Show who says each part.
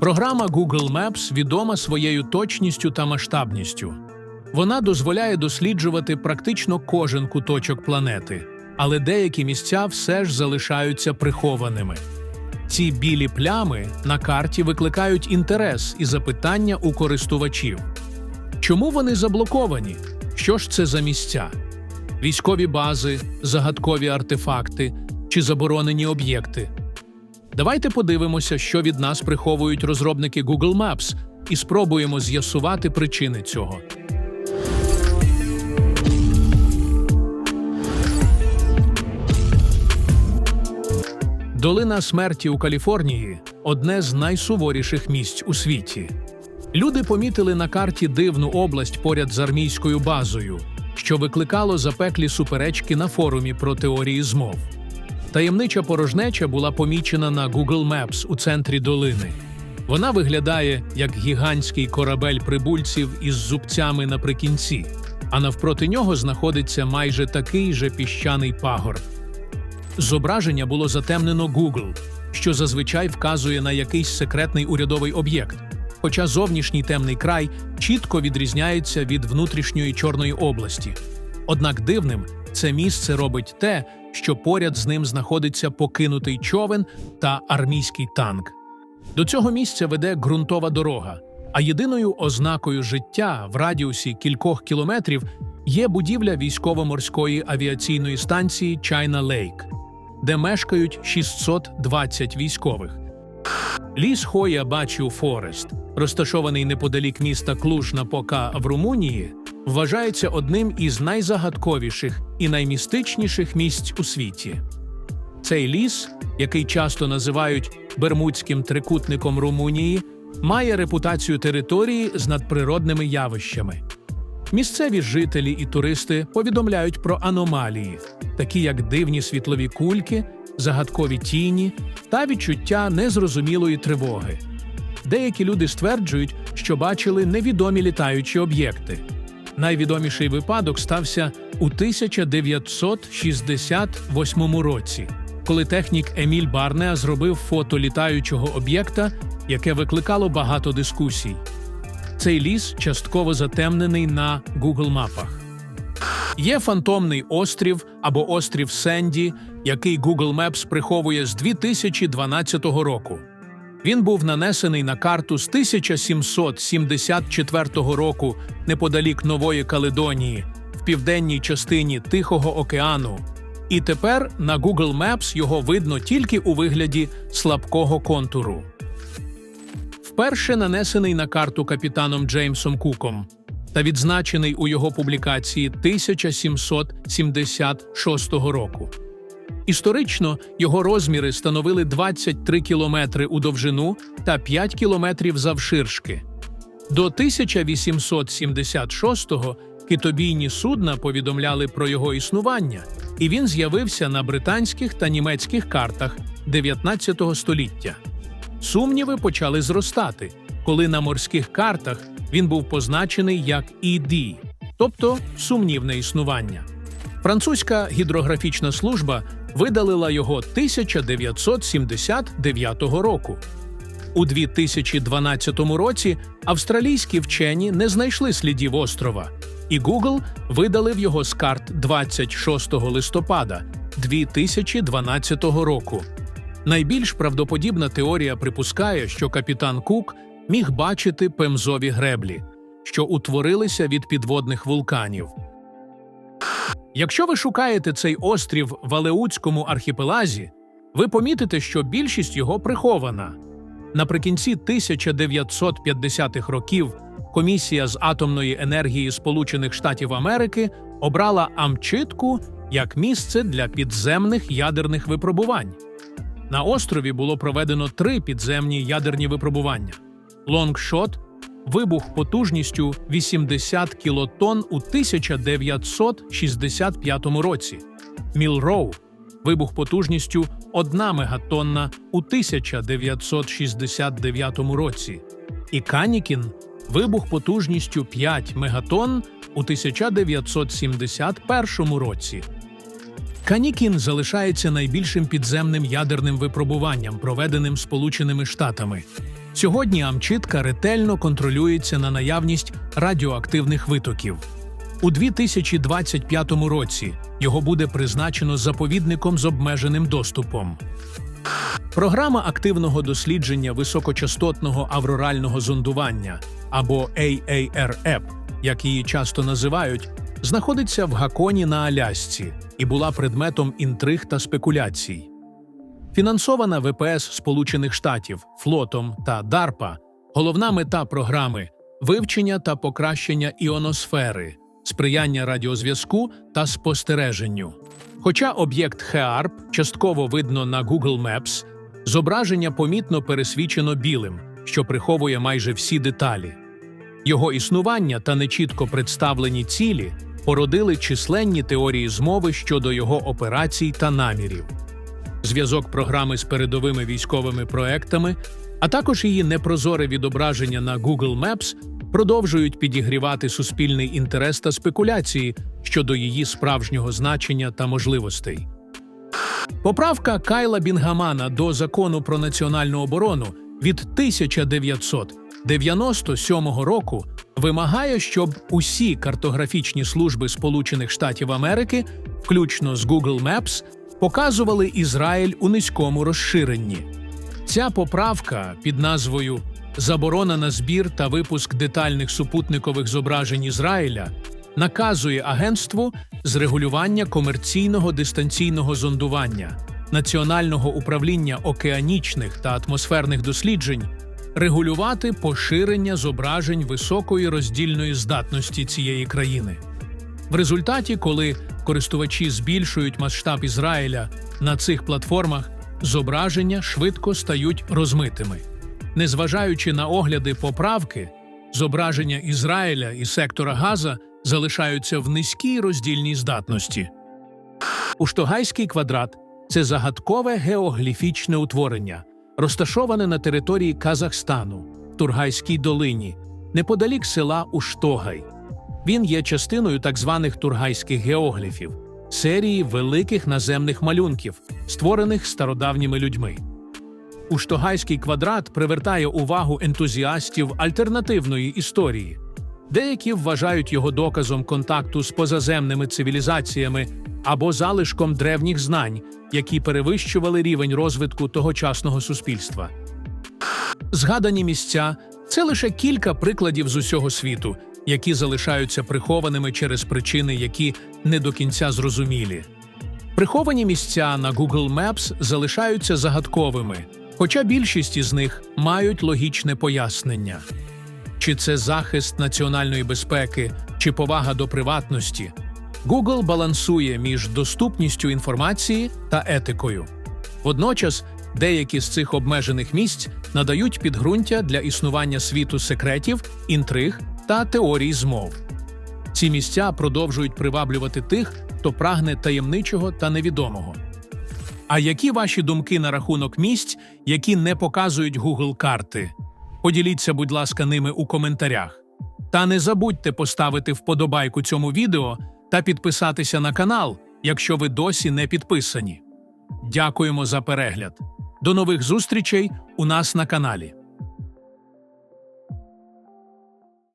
Speaker 1: Програма Google Maps відома своєю точністю та масштабністю. Вона дозволяє досліджувати практично кожен куточок планети, але деякі місця все ж залишаються прихованими. Ці білі плями на карті викликають інтерес і запитання у користувачів. Чому вони заблоковані? Що ж це за місця? Військові бази, загадкові артефакти чи заборонені об'єкти? Давайте подивимося, що від нас приховують розробники Google Maps, і спробуємо з'ясувати причини цього. Долина смерті у Каліфорнії одне з найсуворіших місць у світі. Люди помітили на карті дивну область поряд з армійською базою, що викликало запеклі суперечки на форумі про теорії змов. Таємнича порожнеча була помічена на Google Maps у центрі долини. Вона виглядає як гігантський корабель прибульців із зубцями наприкінці, а навпроти нього знаходиться майже такий же піщаний пагорб. Зображення було затемнено Google, що зазвичай вказує на якийсь секретний урядовий об'єкт, хоча зовнішній темний край чітко відрізняється від внутрішньої чорної області. Однак дивним це місце робить те, що поряд з ним знаходиться покинутий човен та армійський танк. До цього місця веде ґрунтова дорога, а єдиною ознакою життя в радіусі кількох кілометрів є будівля військово-морської авіаційної станції China Lake, де мешкають 620 військових. Ліс Хоя Бачу Форест, розташований неподалік міста Клуж-Напока в Румунії, вважається одним із найзагадковіших і наймістичніших місць у світі. Цей ліс, який часто називають Бермудським трикутником Румунії, має репутацію території з надприродними явищами. Місцеві жителі і туристи повідомляють про аномалії, такі як дивні світлові кульки, загадкові тіні та відчуття незрозумілої тривоги. Деякі люди стверджують, що бачили невідомі літаючі об'єкти. Найвідоміший випадок стався у 1968 році, коли технік Еміль Барнеа зробив фото літаючого об'єкта, яке викликало багато дискусій. Цей ліс частково затемнений на Google мапах. Є фантомний острів або острів Сенді, який Google Maps приховує з 2012 року. Він був нанесений на карту з 1774 року неподалік Нової Каледонії в південній частині Тихого океану. І тепер на Google Maps його видно тільки у вигляді слабкого контуру. Вперше нанесений на карту капітаном Джеймсом Куком та відзначений у його публікації 1776 року. Історично його розміри становили 23 кілометри у довжину та 5 кілометрів завширшки. До 1876-го китобійні судна повідомляли про його існування, і він з'явився на британських та німецьких картах 19 століття. Сумніви почали зростати, коли на морських картах він був позначений як ED, тобто сумнівне існування. Французька гідрографічна служба видалила його 1979 року. У 2012 році австралійські вчені не знайшли слідів острова, і Google видалив його з карт 26 листопада 2012 року. Найбільш правдоподібна теорія припускає, що капітан Кук міг бачити пемзові греблі, що утворилися від підводних вулканів. Якщо ви шукаєте цей острів в Алеутському архіпелазі, ви помітите, що більшість його прихована. Наприкінці 1950-х років Комісія з атомної енергії Сполучених Штатів Америки обрала Амчитку як місце для підземних ядерних випробувань. На острові було проведено три підземні ядерні випробування: Лонгшот вибух потужністю 80 кілотон у 1965 році, Мілроу вибух потужністю 1 мегатонна у 1969 році, і Канікін вибух потужністю 5 мегатонн у 1971 році. Канікін залишається найбільшим підземним ядерним випробуванням, проведеним Сполученими Штатами. Сьогодні Амчитка ретельно контролюється на наявність радіоактивних витоків. У 2025 році його буде призначено заповідником з обмеженим доступом. Програма активного дослідження високочастотного аврорального зондування або AARP, як її часто називають, знаходиться в Гаконі на Алясці і була предметом інтриг та спекуляцій. Фінансована ВПС Сполучених Штатів, флотом та DARPA, головна мета програми вивчення та покращення іоносфери, сприяння радіозв'язку та спостереженню. Хоча об'єкт ХЕАРП частково видно на Google Maps, зображення помітно пересвічено білим, що приховує майже всі деталі. Його існування та нечітко представлені цілі породили численні теорії змови щодо його операцій та намірів. Зв'язок програми з передовими військовими проектами, а також її непрозоре відображення на Google Maps продовжують підігрівати суспільний інтерес та спекуляції щодо її справжнього значення та можливостей. Поправка Кайла Бінгамана до закону про національну оборону від 1997 року вимагає, щоб усі картографічні служби Сполучених Штатів Америки, включно з Google Maps, показували Ізраїль у низькому розширенні. Ця поправка під назвою Заборона на збір та випуск детальних супутникових зображень Ізраїля наказує агентству з регулювання комерційного дистанційного зондування Національного управління океанічних та атмосферних досліджень регулювати поширення зображень високої роздільної здатності цієї країни. В результаті, коли користувачі збільшують масштаб Ізраїля на цих платформах, зображення швидко стають розмитими. Незважаючи на огляди поправки, зображення Ізраїля і сектора Газа залишаються в низькій роздільній здатності. Уштогайський квадрат це загадкове геогліфічне утворення, розташоване на території Казахстану, в Тургайській долині, неподалік села Уштогай. Він є частиною так званих тургайських геогліфів, серії великих наземних малюнків, створених стародавніми людьми. Уштогайський квадрат привертає увагу ентузіастів альтернативної історії. Деякі вважають його доказом контакту з позаземними цивілізаціями або залишком древніх знань, які перевищували рівень розвитку тогочасного суспільства. Згадані місця це лише кілька прикладів з усього світу, які залишаються прихованими через причини, які не до кінця зрозумілі. Приховані місця на Google Maps залишаються загадковими, хоча більшість із них мають логічне пояснення. Чи це захист національної безпеки, чи повага до приватності, Google балансує між доступністю інформації та етикою. Водночас, деякі з цих обмежених місць надають підґрунтя для існування світу секретів, інтриг та теорій змов. Ці місця продовжують приваблювати тих, хто прагне таємничого та невідомого. А які ваші думки на рахунок місць, які не показують Google карти? Поділіться, будь ласка, ними у коментарях. Та не забудьте поставити вподобайку цьому відео та підписатися на канал, якщо ви досі не підписані. Дякуємо за перегляд. До нових зустрічей у нас на каналі.